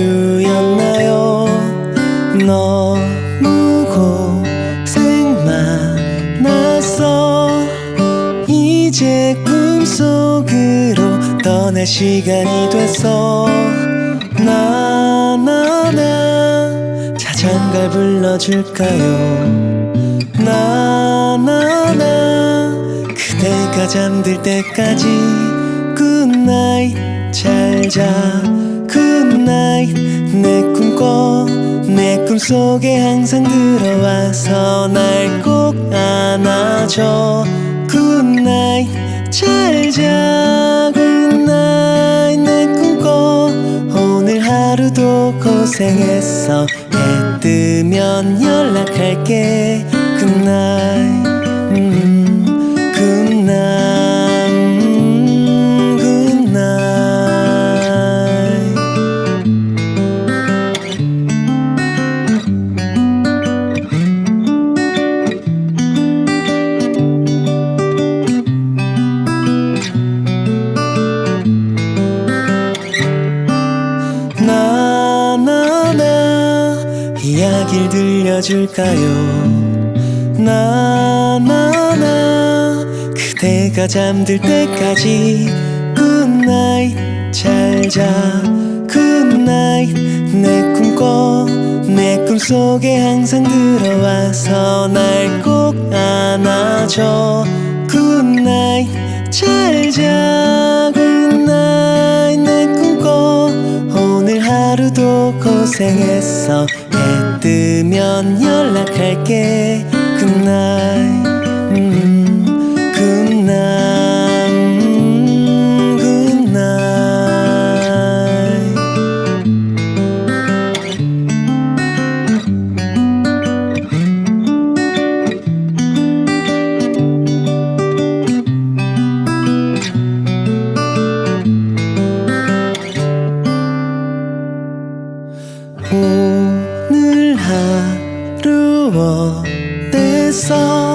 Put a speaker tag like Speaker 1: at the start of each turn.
Speaker 1: 하루였나요? 너무 고생 많았어 이제 꿈속으로 떠날 시간이 됐어 나나나 자장가 불러줄까요? 나나나 그대가 잠들 때까지 굿나잇 잘자. 굿나잇 내 꿈꿔 내 꿈속에 항상 들어와서 날 꼭 안아줘. 굿나잇 잘자 굿나잇 내 꿈꿔. 오늘 하루도 고생했어. 해 뜨면 연락할게. 굿나 이야기를 들려줄까요? 나나나 그대가 잠들 때까지 굿나잇 잘자. 굿나잇 내 꿈꿔 내 꿈속에 항상 들어와서 날 꼭 안아줘. 굿나잇 잘자 하루도 고생했어. 해 뜨면 연락할게. 굿나잇 若地生。